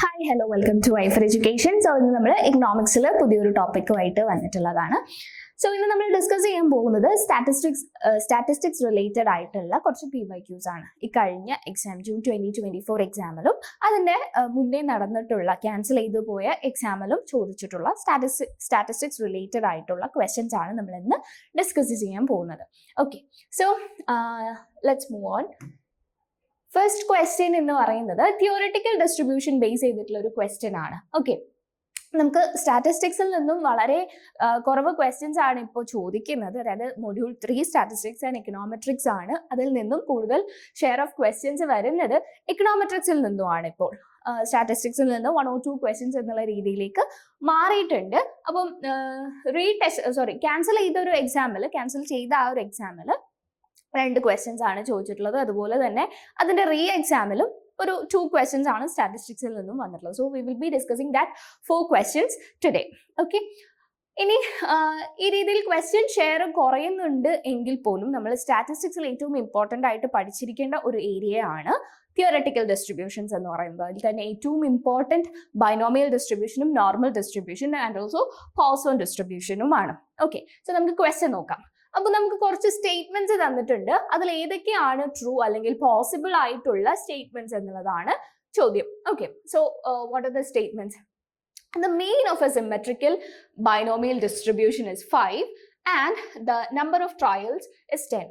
Hi hello welcome to I four education so ഇന്ന് നമ്മൾ ഇക്കണോമിക്സിൽ പുതിയൊരു ടോപ്പിക്കുമായിട്ട് വന്നിട്ടുള്ളതാണ്. സോ ഇന്ന് നമ്മൾ ഡിസ്കസ് ചെയ്യാൻ പോകുന്നത് സ്റ്റാറ്റിസ്റ്റിക്സ് സ്റ്റാറ്റിസ്റ്റിക്സ് റിലേറ്റഡ് ആയിട്ടുള്ള കുറച്ച് പി വൈ ക്യൂസ് ആണ്. ഈ കഴിഞ്ഞ exam June twenty twenty four എക്സാമിലും അതിന്റെ അഹ്, മുന്നേ നടന്നിട്ടുള്ള ക്യാൻസൽ ചെയ്തു പോയ എക്സാമിലും ചോദിച്ചിട്ടുള്ള സ്റ്റാറ്റിസ്റ്റിക് സ്റ്റാറ്റിസ്റ്റിക്സ് റിലേറ്റഡ് ആയിട്ടുള്ള ക്വസ്റ്റ്യൻസ് ആണ് നമ്മൾ ഇന്ന് ഡിസ്കസ് ചെയ്യാൻ പോകുന്നത്. Okay so let's move on first question എന്ന് പറയുന്നത് തിയോറിറ്റിക്കൽ ഡിസ്ട്രിബ്യൂഷൻ ബേസ് ചെയ്തിട്ടുള്ള ഒരു ക്വസ്റ്റ്യൻ ആണ്. ഓക്കെ നമുക്ക് സ്റ്റാറ്റിസ്റ്റിക്സിൽ നിന്നും വളരെ കുറവ് ക്വസ്റ്റ്യൻസ് ആണ് ഇപ്പോൾ ചോദിക്കുന്നത്. അതായത് module three statistics and econometrics ആണ് അതിൽ നിന്നും കൂടുതൽ ഷെയർ ഓഫ് ക്വസ്റ്റ്യൻസ് വരുന്നത്. എക്കണോമെട്രിക്സിൽ നിന്നുമാണ് ഇപ്പോൾ. സ്റ്റാറ്റിസ്റ്റിക്സിൽ നിന്ന് വൺ ഓർ ടു ക്വസ്റ്റ്യൻസ് എന്നുള്ള രീതിയിലേക്ക് മാറിയിട്ടുണ്ട്. അപ്പം റീടെസ്റ്റ് സോറി ക്യാൻസൽ ചെയ്ത ഒരു എക്സാമിൽ ക്യാൻസൽ ചെയ്ത ആ ഒരു എക്സാമിൽ രണ്ട് ക്വസ്റ്റ്യൻസ് ആണ് ചോദിച്ചിട്ടുള്ളത്. അതുപോലെ തന്നെ അതിന്റെ റീ എക്സാമിലും ഒരു ടു ക്വസ്റ്റ്യൻസ് ആണ് സ്റ്റാറ്റിസ്റ്റിക്സിൽ നിന്നും വന്നിട്ടുള്ളത്. So we will be discussing that four questions today okay ഇനി ഈ രീതിയിൽ ക്വസ്റ്റ്യൻ ഷെയർ കുറയുന്നുണ്ട് എങ്കിൽ പോലും നമ്മൾ സ്റ്റാറ്റിസ്റ്റിക്സിൽ ഏറ്റവും ഇമ്പോർട്ടന്റ് ആയിട്ട് പഠിച്ചിരിക്കേണ്ട ഒരു ഏരിയ ആണ് ഡിസ്ട്രിബ്യൂഷൻസ് എന്ന് പറയുന്നത്. അതിൽ തന്നെ ഏറ്റവും important binomial ഡിസ്ട്രിബ്യൂഷനും normal distribution and also Poisson ഡിസ്ട്രിബ്യൂഷനുമാണ് okay so നമുക്ക് ക്വസ്റ്റ്യൻ നോക്കാം. അപ്പൊ നമുക്ക് കുറച്ച് സ്റ്റേറ്റ്മെന്റ്സ് തന്നിട്ടുണ്ട്. അതിൽ ഏതൊക്കെയാണ് ട്രൂ അല്ലെങ്കിൽ പോസിബിൾ ആയിട്ടുള്ള സ്റ്റേറ്റ്മെന്റ്സ് എന്നുള്ളതാണ് ചോദ്യം. Okay so what are the statements the mean of a symmetrical binomial distribution is five and the number of trials is ten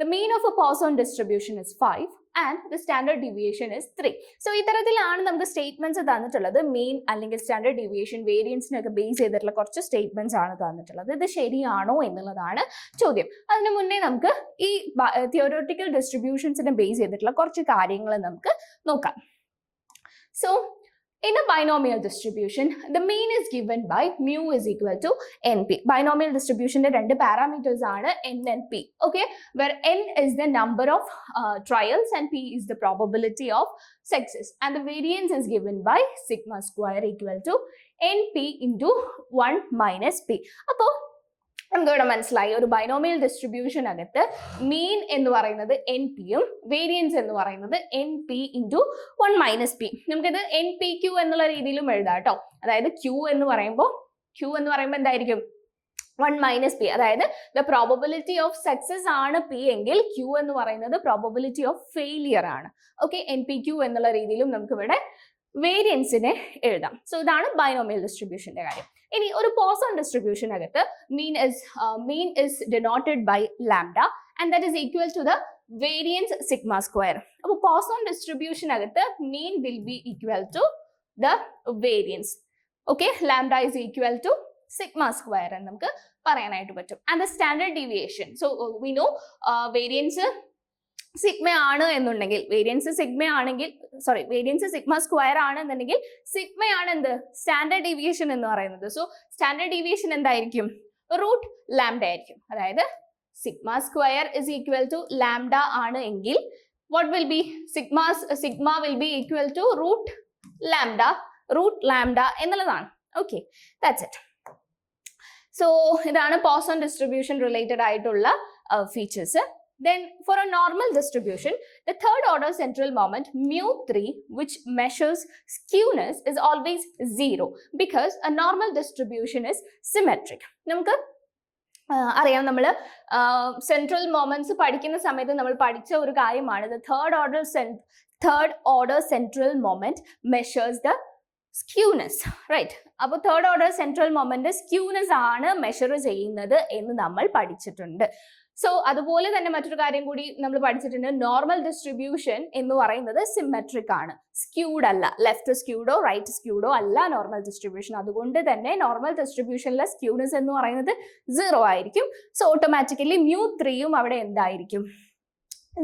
the mean of a Poisson distribution is five and the standard deviation is 3 so ഇത്തരത്തിലാണ് നമുക്ക് statements തന്നിട്ടുള്ളത്. Main അല്ലെങ്കിൽ standard deviation വേരിയൻസിനൊക്കെ base ചെയ്തിട്ടുള്ള കുറച്ച് statements ആണ് തന്നിട്ടുള്ളത്. ഇത് ശരിയാണോ എന്നുള്ളതാണ് ചോദ്യം. അതിനു മുന്നേ നമുക്ക് ഈ തിയോറിറ്റിക്കൽ ഡിസ്ട്രിബ്യൂഷൻസിനെ ബേസ് ചെയ്തിട്ടുള്ള കുറച്ച് കാര്യങ്ങൾ നമുക്ക് നോക്കാം. So In a binomial distribution, the mean is given by mu is equal to np. Binomial distribution രണ്ട് parameters ആണ് n and p. Okay, where n is the number of uh, trials and p is the probability of success. And the variance is given by sigma square equal to np into 1 minus p. അപ്പോൾ നമുക്കിവിടെ മനസ്സിലായി? ഒരു binomial distribution അകത്ത് മീൻ എന്ന് പറയുന്നത് N പിയും variance എന്ന് പറയുന്നത് N P into one minus P നമുക്കിത് എൻ പി ക്യു എന്നുള്ള രീതിയിലും എഴുതാം കേട്ടോ അതായത് ക്യൂ എന്ന് പറയുമ്പോൾ ക്യൂ എന്ന് പറയുമ്പോൾ എന്തായിരിക്കും? വൺ മൈനസ് പി അതായത് ദ പ്രോബബിലിറ്റി ഓഫ് സക്സസ് ആണ് പി എങ്കിൽ ക്യൂ എന്ന് പറയുന്നത് പ്രോബബിലിറ്റി ഓഫ് ഫെയിലിയർ ആണ്. ഓക്കെ എൻ പി ക്യൂ എന്നുള്ള രീതിയിലും നമുക്കിവിടെ വേരിയൻസിനെ എഴുതാം. സോ ഇതാണ് ബൈനോമിയൽ ഡിസ്ട്രിബ്യൂഷന്റെ കാര്യം. ഇനി ഒരു പോസോൺ ഡിസ്ട്രിബ്യൂഷൻ അകത്ത് mean is mean is denoted by lambda and that is equal to the variance sigma square അപ്പോൾ പോസോൺ ഡിസ്ട്രിബ്യൂഷൻ അകത്ത് mean will be equal to the variance okay lambda is equal to sigma square എന്ന് നമുക്ക് പറയാനായിട്ട് പറ്റും. And the standard deviation so we know variance sigma ആണ് എന്നുണ്ടെങ്കിൽ variance sigma ആണെങ്കിൽ sorry variance sigma square ആണ് എന്നുണ്ടെങ്കിൽ സിഗ്മയാണ് എന്ത്? സ്റ്റാൻഡേർഡ് ഡീവിയേഷൻ എന്ന് പറയുന്നത്. സോ സ്റ്റാൻഡേർഡ് ഡീവിയേഷൻ എന്തായിരിക്കും? റൂട്ട് ലാംഡ ആയിരിക്കും. അതായത് sigma square is equal to lambda ആണ് എങ്കിൽ what will be sigma sigma will be equal to root lambda root lambda എന്നുള്ളതാണ്. ഓക്കെ ദാറ്റ്സ് ഇറ്റ് സോ ഇതാണ് പോസോൺ ഡിസ്ട്രിബ്യൂഷൻ റിലേറ്റഡ് ആയിട്ടുള്ള features Then for a normal distribution, the third order central moment mu3 which measures skewness is always 0 because a normal distribution is symmetric. നമുക്ക് അറിയാം നമ്മൾ central moments പഠിക്കുന്ന സമയത്ത് നമ്മൾ പഠിച്ച ഒരു കാര്യമാണ്. The third order third order central moment measures the skewness right അപ്പോൾ third order central moment skewness ആണ് മെഷർ ചെയ്യുന്നത് എന്ന് നമ്മൾ പഠിച്ചിട്ടുണ്ട്. സോ അതുപോലെ തന്നെ മറ്റൊരു കാര്യം കൂടി നമ്മൾ പഠിച്ചിട്ടുണ്ട്. നോർമൽ ഡിസ്ട്രിബ്യൂഷൻ എന്ന് പറയുന്നത് സിമെട്രിക് ആണ്. സ്ക്യൂഡ് അല്ല. ലെഫ്റ്റ് സ്ക്യൂഡോ റൈറ്റ് സ്ക്യൂഡോ അല്ല നോർമൽ ഡിസ്ട്രിബ്യൂഷൻ അതുകൊണ്ട് തന്നെ നോർമൽ ഡിസ്ട്രിബ്യൂഷനിലെ സ്ക്യൂനെസ് എന്ന് പറയുന്നത് സീറോ ആയിരിക്കും. സോ ഓട്ടോമാറ്റിക്കലി മ്യൂ ത്രീയും അവിടെ എന്തായിരിക്കും?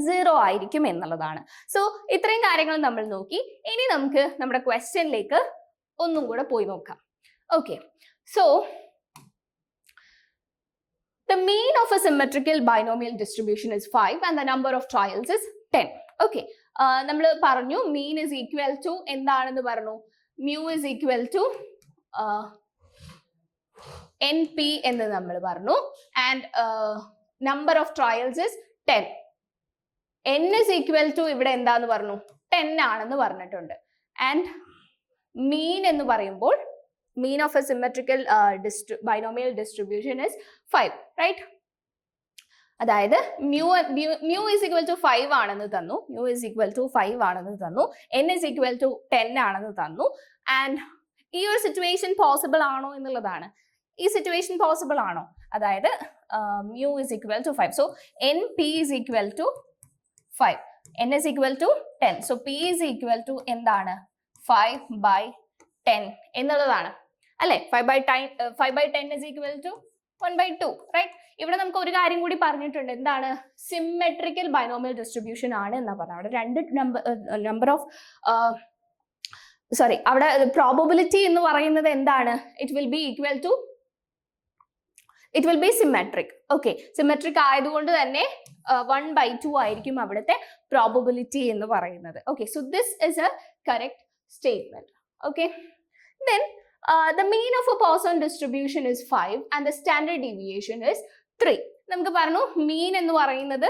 സീറോ ആയിരിക്കും എന്നുള്ളതാണ്. സോ ഇത്രയും കാര്യങ്ങൾ നമ്മൾ നോക്കി. ഇനി നമുക്ക് നമ്മുടെ ക്വസ്റ്റ്യനിലേക്ക് ഒന്നും കൂടെ പോയി നോക്കാം. Okay so of a symmetrical binomial distribution is 5 and the number of trials is 10. Okay. നമ്മൾ പറഞ്ഞു മീൻ ഇസ് ഈക്വൽ ടു എന്താണെന്ന് പറഞ്ഞു? Mu is equal to N P എന്ന് നമ്മൾ പറഞ്ഞു. And number of trials is ten N is equal to ഇവിടെ എന്താന്ന് പറഞ്ഞു? ടെൻ ആണെന്ന് പറഞ്ഞിട്ടുണ്ട്. ആൻഡ് മീൻ എന്ന് പറയുമ്പോൾ mean of a symmetrical binomial distribution is five right അതായത് mu mu is equal to five ആണെന്ന് തന്നു. Mu is equal to five ആണെന്ന് തന്നു. N is equal to ten ആണെന്ന് തന്നു. ആൻഡ് ഈ ഒരു സിറ്റുവേഷൻ പോസിബിൾ ആണോ എന്നുള്ളതാണ്. ഈ സിറ്റുവേഷൻ പോസിബിൾ ആണോ? അതായത് mu is equal to five so N P is equal to five N is equal to ten so P is equal to എന്താണ്? ഫൈവ് ബൈ ടെൻ എന്നുള്ളതാണ്. അല്ലെ? Five by ten five by ten is equal to one by two right ഇവിടെ നമുക്ക് ഒരു കാര്യം കൂടി പറഞ്ഞിട്ടുണ്ട്. എന്താണ്? സിമെട്രിക്കൽ ബൈനോമിയൽ ഡിസ്ട്രിബ്യൂഷൻ ആണ് എന്നാ പറഞ്ഞത്. അവിടെ രണ്ട് നമ്പർ നമ്പർ ഓഫ് സോറി അവിടെ പ്രോബബിലിറ്റി എന്ന് പറയുന്നത് എന്താണ്? It will be equal to it will be symmetric okay symmetric ആയതുകൊണ്ട് തന്നെ വൺ ബൈ ടു ആയിരിക്കും അവിടുത്തെ പ്രോബബിലിറ്റി എന്ന് പറയുന്നത്. Okay so this is a correct statement okay then the mean of a Poisson distribution is five and the standard deviation is three നമുക്ക് പറഞ്ഞു മീൻ എന്ന് പറയുന്നത്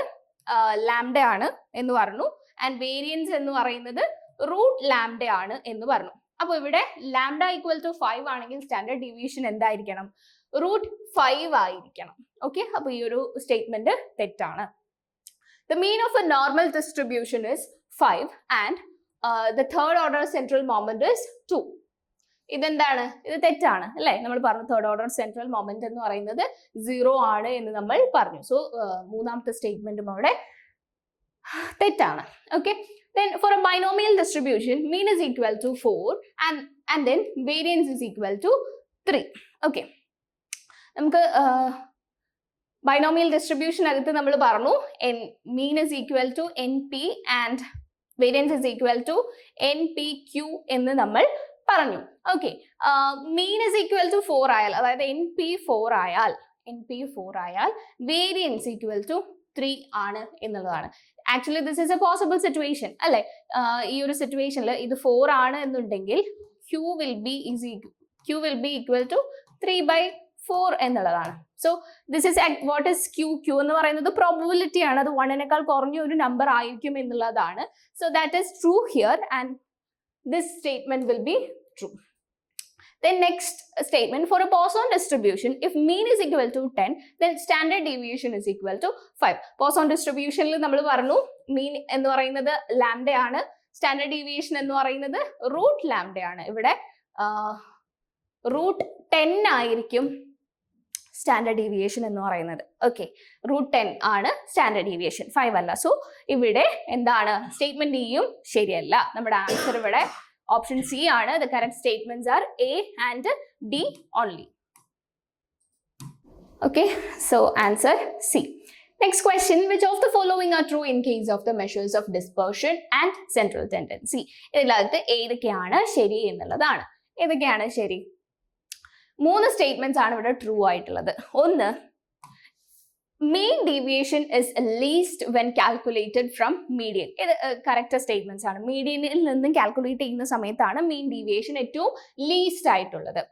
ലാംഡ ആണ് എന്ന് പറഞ്ഞു ആൻഡ് വേരിയൻസ് എന്ന് പറയുന്നത് റൂട്ട് ലാംഡ ആണ് എന്ന് പറഞ്ഞു. അപ്പൊ ഇവിടെ ലാംഡ ഈക്വൽ ടു ഫൈവ് ആണെങ്കിൽ സ്റ്റാൻഡേർഡ് ഡിവിഷൻ എന്തായിരിക്കണം? റൂട്ട് ഫൈവ് ആയിരിക്കണം. ഓക്കെ അപ്പൊ ഈ ഒരു സ്റ്റേറ്റ്മെന്റ് തെറ്റാണ്. The mean of a normal distribution is five and the third order central moment is two ഇതെന്താണ്? ഇത് തെറ്റാണ് അല്ലെ? നമ്മൾ പറഞ്ഞു തേർഡ് ഓർഡർ സെൻട്രൽ മൊമെന്റ് എന്ന് പറയുന്നത് സീറോ ആണ് എന്ന് നമ്മൾ പറഞ്ഞു. സോ മൂന്നാമത്തെ സ്റ്റേറ്റ്മെന്റും അവിടെ തെറ്റാണ്. Okay then for a binomial distribution mean is equal to 4 and and then variance is equal to 3 okay? നമുക്ക് ബൈനോമിയൽ ഡിസ്ട്രിബ്യൂഷൻ അകത്ത് നമ്മൾ പറഞ്ഞു n mean is equal to n p and variance is equal to n p q എന്ന് നമ്മൾ പറഞ്ഞു. Okay mean is equal to four ആയാൽ അതായത് N P four ആയാൽ എൻ പി ഫോർ ആയാൽ വേരിയൻസ് ഈക്വൽ ടു ത്രീ ആണ് എന്നുള്ളതാണ്. Actually this is a possible situation അല്ലെ? ഈ ഒരു സിറ്റുവേഷനിൽ ഇത് ഫോർ ആണ് എന്നുണ്ടെങ്കിൽ q will be is q will be equal to three by four എന്നുള്ളതാണ്. So this is what is q q എന്ന് പറയുന്നത് പ്രോബിലിറ്റി ആണ്. അത് വണ്ണിനേക്കാൾ കുറഞ്ഞ ഒരു നമ്പർ ആയിരിക്കും എന്നുള്ളതാണ്. So that is true here and this statement will be true. Then next statement for a Poisson distribution, if mean is equal to 10, then standard deviation is equal to 5. Poisson distributionൽ നമ്മൾ പറഞ്ഞു mean എന്ന് പറയുന്നത് lambda ആണ് standard deviation എന്ന് പറയുന്നത് root lambda ആണ് ഇവിടെ റൂട്ട് ടെൻ ആയിരിക്കും സ്റ്റാൻഡേർഡ് ഡീവിയേഷൻ എന്ന് പറയുന്നത്. ഓക്കെ റൂട്ട് ടെൻ ആണ് സ്റ്റാൻഡേർഡ് ഡീവിയേഷൻ ഫൈവ് അല്ല. സോ ഇവിടെ എന്താണ്? സ്റ്റേറ്റ്മെന്റ് ഇയും ശരിയല്ല. നമ്മുടെ ആൻസർ ഇവിടെ ഓപ്ഷൻ സി ആണ്. The correct statements are A and D only okay so answer C next question which of the following are true in case of the measures of dispersion and central tendency ഇതിനകത്ത് ഏതൊക്കെയാണ് ശരി എന്നുള്ളതാണ്. ഏതൊക്കെയാണ് ശരി? മൂന്ന് statements ആണ് ഇവിടെ true ആയിട്ടുള്ളത്. ഒന്ന് mean deviation is least when calculated from median ഇത് കറക്റ്റ് സ്റ്റേറ്റ്മെന്റ്സ് ആണ്. മീഡിയനിൽ നിന്നും കാൽക്കുലേറ്റ് ചെയ്യുന്ന സമയത്താണ് മെയിൻ ഡീവിയേഷൻ ഏറ്റവും ലീസ്റ്റ് ആയിട്ടുള്ളത്.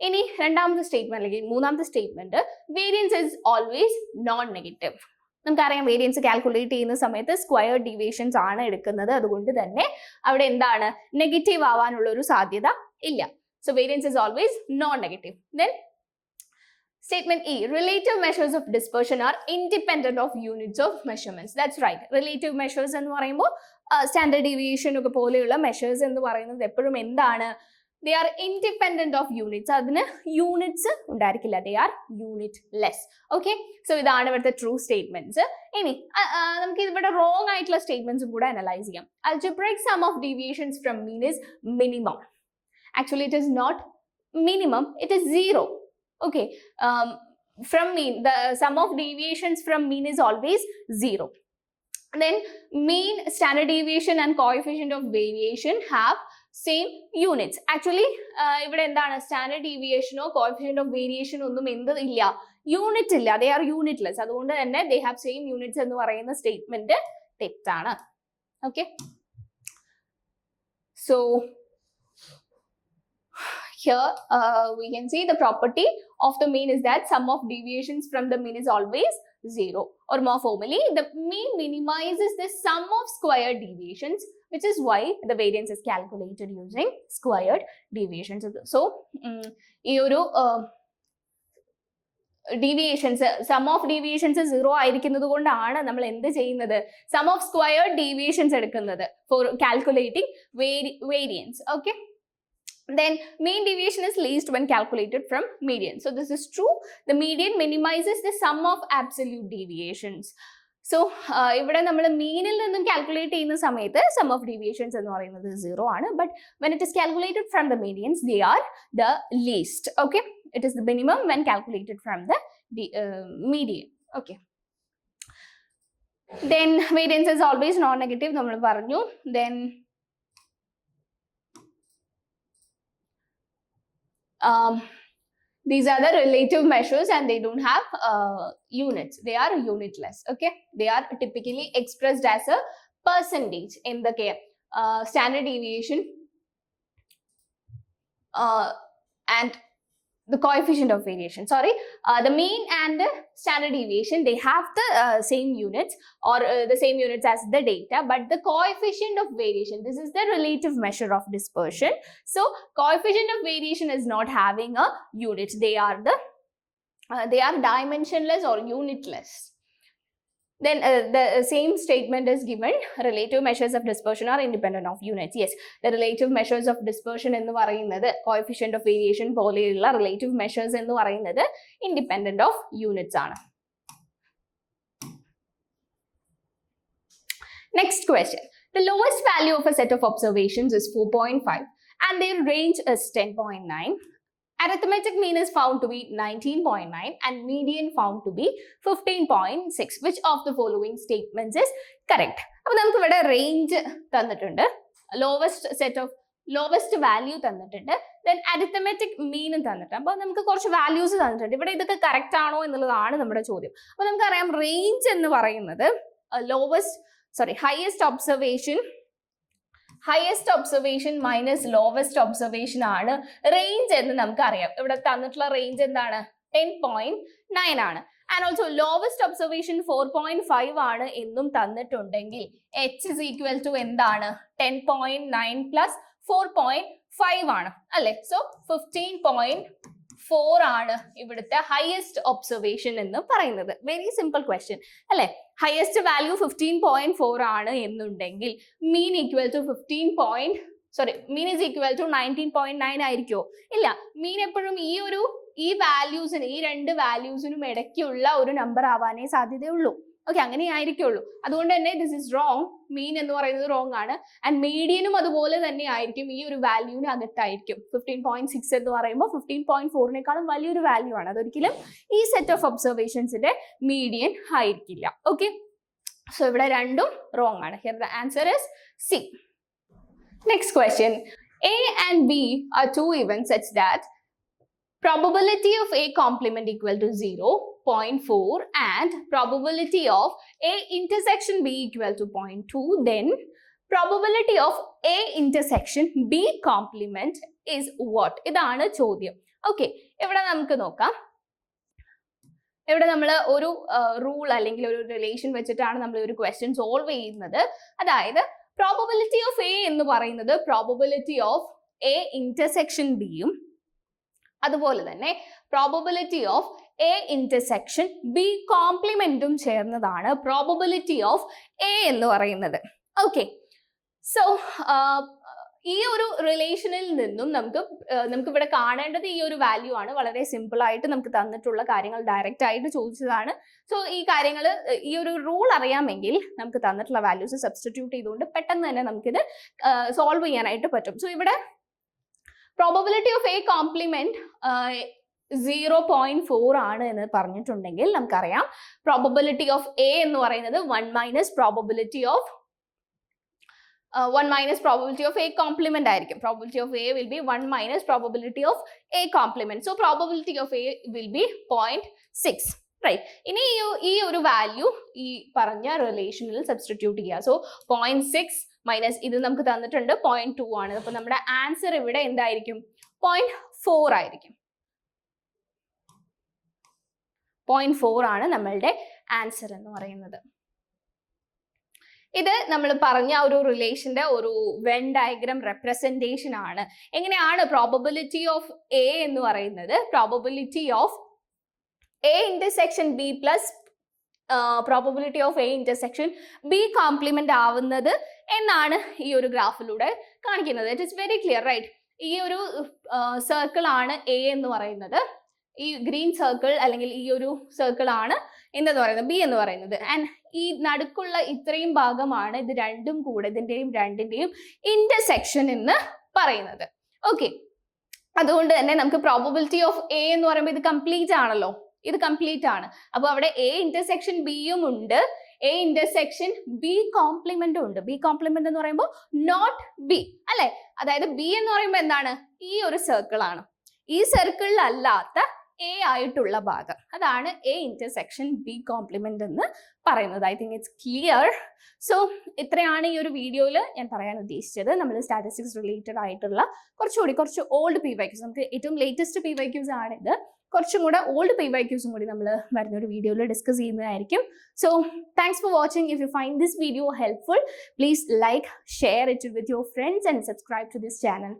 ഇനി രണ്ടാമത്തെ സ്റ്റേറ്റ്മെന്റ് അല്ലെങ്കിൽ മൂന്നാമത്തെ statement variance is always non negative നമുക്കറിയാം വേരിയൻസ് കാൽക്കുലേറ്റ് ചെയ്യുന്ന സമയത്ത് സ്ക്വയർ ഡീവിയേഷൻസ് ആണ് എടുക്കുന്നത്. അതുകൊണ്ട് തന്നെ അവിടെ എന്താണ് നെഗറ്റീവ് ആവാനുള്ള ഒരു സാധ്യത ഇല്ല. Variance is always non negative then Statement E, relative measures of dispersion are independent of units of measurements. That's right. Relative measures എന്ന് പറയുമ്പോൾ സ്റ്റാൻഡേർഡ് ഡീവിയേഷൻ ഒക്കെ പോലെയുള്ള മെഷേഴ്സ് എന്ന് പറയുന്നത് എപ്പോഴും എന്താണ്? They are independent of units അതിന് യൂണിറ്റ്സ് ഉണ്ടായിരിക്കില്ല. They are unitless okay so ഇതാണ് ഇവിടുത്തെ ട്രൂ സ്റ്റേറ്റ്മെന്റ്സ് ഇനി നമുക്ക് ഇവിടെ റോങ് ആയിട്ടുള്ള സ്റ്റേറ്റ്മെന്റ്സും കൂടെ അനലൈസ് ചെയ്യാം. Algebraic sum of deviations from mean is minimum actually it is not minimum it is zero okay um, from mean the sum of deviations from mean is always zero. Then mean standard deviation and coefficient of variation have same units actually ഇവിടെ എന്താണ്? Standard ഡീവിയേഷനോ coefficient of വേരിയേഷനോ ഒന്നും എന്ത് ഇല്ല. Unit ഇല്ല. They are unitless അതുകൊണ്ട് തന്നെ ദേ ഹാവ് സെയിം യൂണിറ്റ്സ് എന്ന് പറയുന്ന സ്റ്റേറ്റ്മെന്റ് തെറ്റാണ്. Okay so here uh, we can see the property of the mean is that sum of deviations from the mean is always zero or more formally the mean minimizes the sum of square deviations which is why the variance is calculated using squared deviations. So, ഉം, ഈ ഒരു deviations sum of deviations zero ആയിരിക്കുന്നത് കൊണ്ടാണ് നമ്മൾ എന്ത് ചെയ്യുന്നത് sum of squared deviations എടുക്കുന്നത് four calculating variance okay then mean deviation is least when calculated from median. So this is true. The median minimizes the sum of absolute deviations. So ഇവിടെ നമ്മൾ മീനിൽ നിന്നും calculate ചെയ്യുന്ന സമയത്ത് some of deviations എന്ന് പറയുന്നത് zero ആണ്. But when it is calculated from the medians they are the least okay it is the minimum when calculated from the median okay then variance is always non negative നമ്മൾ പറഞ്ഞു. Then um, these are the relative measures and they don't have uh, units. They are unitless okay? They are typically expressed as a percentage in the care uh, standard deviation uh, and the coefficient of variation sorry uh, the mean and the standard deviation they have the uh, same units or uh, the same units as the data but the coefficient of variation this is the relative measure of dispersion. So coefficient of variation is not having a unit they are the uh, they are dimensionless or unitless then uh, the same statement is given relative measures of dispersion are independent of units yes the relative measures of dispersion എന്ന് പറയുന്നത് coefficient of variation പോലെയുള്ള relative measures എന്ന് പറയുന്നത് independent of units ആണ് next question the lowest value of a set of observations is 4.5 and their range is 10.9 arithmetic mean is found to be 19.9 and median found to be 15.6 which of the following statements is correct? അപ്പൊ നമുക്ക് ഇവിടെ range തന്നിട്ടുണ്ട് lowest set of lowest value തന്നിട്ടുണ്ട് then arithmetic മീനും തന്നിട്ടുണ്ട്. അപ്പൊ നമുക്ക് കുറച്ച് വാല്യൂസ് തന്നിട്ടുണ്ട്. ഇവിടെ ഇതൊക്കെ കറക്റ്റ് ആണോ എന്നുള്ളതാണ് നമ്മുടെ ചോദ്യം. അപ്പൊ നമുക്കറിയാം റേഞ്ച് എന്ന് പറയുന്നത് lowest sorry highest observation highest observation minus lowest observation ആണ് റേഞ്ച് എന്ന് നമുക്കറിയാം. ഇവിടെ തന്നിട്ടുള്ള റേഞ്ച് എന്താണ്? ടെൻ പോയിന്റ് നയൻ ആണ്. And also lowest observation four point five ആണ് എന്നും തന്നിട്ടുണ്ടെങ്കിൽ എച്ച് ഇസ് ഈക്വൽ ടു എന്താണ്? Ten point nine plus four point five ആണ്. അല്ലെ? സോ ഫിഫ്റ്റീൻ പോയിന്റ് ഫോർ ആണ് ഇവിടുത്തെ ഹയസ്റ്റ് ഒബ്സർവേഷൻ എന്ന് പറയുന്നത്. വെരി സിമ്പിൾ ക്വസ്റ്റ്യൻ അല്ലെ? Highest value fifteen point four ആണ് എന്നുണ്ടെങ്കിൽ mean equal to fifteen point sorry mean is equal to nineteen point nine ആയിരിക്കുമോ ഇല്ല. മീൻ എപ്പോഴും ഈ ഒരു ഈ വാല്യൂസിന് ഈ രണ്ട് വാല്യൂസിനും ഇടയ്ക്കുള്ള ഒരു നമ്പർ ആവാനേ സാധ്യതയുള്ളൂ. ഓക്കെ അങ്ങനെ ആയിരിക്കുള്ളൂ അതുകൊണ്ട് തന്നെ ദിസ് ഇസ് റോങ് മീൻ എന്ന് പറയുന്നത് റോങ് ആണ്. ആൻഡ് മീഡിയനും അതുപോലെ തന്നെ ആയിരിക്കും. ഈ ഒരു വാല്യൂവിന് അകത്തായിരിക്കും. ഫിഫ്റ്റീൻ പോയിന്റ് സിക്സ് എന്ന് പറയുമ്പോൾ ഫിഫ്റ്റീൻ പോയിന്റ് ഫോറിനേക്കാളും വലിയൊരു വാല്യൂ ആണ്. അതൊരിക്കലും ഈ സെറ്റ് ഓഫ് ഒബ്സർവേഷൻസിന്റെ മീഡിയൻ ആയിരിക്കില്ല. ഓക്കെ സോ ഇവിടെ രണ്ടും റോങ് ആണ്. Here the answer is C next question A and B are two events such that probability of a complement equal to 0.4 and probability of a intersection b equal to 0.2 then probability of a intersection b complement is what? ഇതാണ് ചോദ്യം. Okay ഇവിടെ നമുക്ക് നോക്കാം. ഇവിടെ നമ്മൾ ഒരു rule അല്ലെങ്കിൽ ഒരു റിലേഷൻ വെച്ചിട്ടാണ് നമ്മൾ ഒരു ക്വസ്റ്റ്യൻ സോൾവ് ചെയ്യുന്നത്. അതായത് പ്രോബബിലിറ്റി ഓഫ് എ എന്ന് പറയുന്നത് പ്രോബബിലിറ്റി ഓഫ് എ ഇന്റർസെക്ഷൻ ബിയും അതുപോലെ തന്നെ probability of A intersection B കോംപ്ലിമെന്റും ചേർന്നതാണ് പ്രോബബിലിറ്റി ഓഫ് എ എന്ന് പറയുന്നത്. ഓക്കെ സോ ഈ ഒരു റിലേഷനിൽ നിന്നും നമുക്ക് നമുക്ക് ഇവിടെ കാണേണ്ടത് ഈ ഒരു വാല്യൂ ആണ്. വളരെ സിമ്പിൾ ആയിട്ട് നമുക്ക് തന്നിട്ടുള്ള കാര്യങ്ങൾ ഡയറക്റ്റ് ആയിട്ട് ചോദിച്ചതാണ്. സോ ഈ കാര്യങ്ങൾ ഈ ഒരു റൂൾ അറിയാമെങ്കിൽ നമുക്ക് തന്നിട്ടുള്ള വാല്യൂസ് സബ്സ്റ്റിറ്റ്യൂട്ട് ചെയ്തുകൊണ്ട് പെട്ടെന്ന് തന്നെ നമുക്കിത് സോൾവ് ചെയ്യാനായിട്ട് പറ്റും. സോ ഇവിടെ probability of A complement zero point four ആണ് എന്ന് പറഞ്ഞിട്ടുണ്ടെങ്കിൽ നമുക്കറിയാം. പ്രോബബിലിറ്റി ഓഫ് എ എന്ന് പറയുന്നത് one minus probability of one minus probability of A complement ആയിരിക്കും. Probability of A will be one minus probability of A complement so probability of A will be point six right ഇനി ഈ ഒരു value ഈ പറഞ്ഞ റിലേഷനിൽ substitute ചെയ്യുക. So point six minus ഇത് നമുക്ക് തന്നിട്ടുണ്ട് പോയിന്റ് ടു ആണ്. അപ്പൊ നമ്മുടെ ആൻസർ ഇവിടെ എന്തായിരിക്കും? പോയിന്റ് ഫോർ ആയിരിക്കും. പോയിന്റ് ഫോർ ആണ് നമ്മളുടെ ആൻസർ എന്ന് പറയുന്നത്. ഇത് നമ്മൾ പറഞ്ഞ ഒരു റിലേഷന്റെ ഒരു വെൻ ഡയഗ്രാം റെപ്രസെന്റേഷൻ ആണ്. എങ്ങനെയാണ് പ്രോബബിലിറ്റി ഓഫ് എ എന്ന് പറയുന്നത്? Probability of A intersection B plus probability of A intersection B complement ആവുന്നത് എന്നാണ് ഈ ഒരു ഗ്രാഫിലൂടെ കാണിക്കുന്നത്. It is very clear right ഈ ഒരു സർക്കിൾ ആണ് എ എന്ന് പറയുന്നത്. ഈ ഗ്രീൻ സർക്കിൾ അല്ലെങ്കിൽ ഈ ഒരു സർക്കിൾ ആണ് എന്തെന്ന് പറയുന്നത്? ബി എന്ന് പറയുന്നത്. ആൻഡ് ഈ നടുക്കുള്ള ഇത്രയും ഭാഗമാണ് ഇത് രണ്ടും കൂടെ ഇതിന്റെയും രണ്ടിന്റെയും ഇന്റർസെക്ഷൻ എന്ന് പറയുന്നത്. ഓക്കെ അതുകൊണ്ട് തന്നെ നമുക്ക് പ്രോബബിലിറ്റി ഓഫ് എ എന്ന് പറയുമ്പോൾ ഇത് കംപ്ലീറ്റ് ആണല്ലോ. ഇത് കംപ്ലീറ്റ് ആണ്. അപ്പോൾ അവിടെ എ ഇന്റർസെക്ഷൻ ബിയും ഉണ്ട്. എ ഇന്റർസെക്ഷൻ ബി കോംപ്ലിമെന്റും ഉണ്ട്. ബി കോംപ്ലിമെന്റ് എന്ന് പറയുമ്പോൾ നോട്ട് ബി അല്ലെ? അതായത് ബി എന്ന് പറയുമ്പോൾ എന്താണ്? ഈ ഒരു സർക്കിൾ ആണ്. ഈ സർക്കിളിൽ അല്ലാത്ത എ ആയിട്ടുള്ള ഭാഗം. അതാണ് എ ഇന്റർസെക്ഷൻ ബി കോംപ്ലിമെന്റ് എന്ന് പറയുന്നത്. I think it's clear so ഇത്രയാണ് ഈ ഒരു വീഡിയോയിൽ ഞാൻ പറയാൻ ഉദ്ദേശിച്ചത്. നമ്മൾ സ്റ്റാറ്റിസ്റ്റിക്സ് റിലേറ്റഡ് ആയിട്ടുള്ള കുറച്ചുകൂടി കുറച്ച് ഓൾഡ് പി വൈക്യൂസ് നമുക്ക് ഏറ്റവും ലേറ്റസ്റ്റ് പി വൈക്യൂസ് ആണിത്. കുറച്ചും കൂടെ ഓൾഡ് പി വൈക്യൂസും കൂടി നമ്മൾ വരുന്ന ഒരു വീഡിയോയിൽ ഡിസ്കസ് ചെയ്യുന്നതായിരിക്കും. So thanks for watching if you find this video helpful please like share it with your friends and subscribe to this channel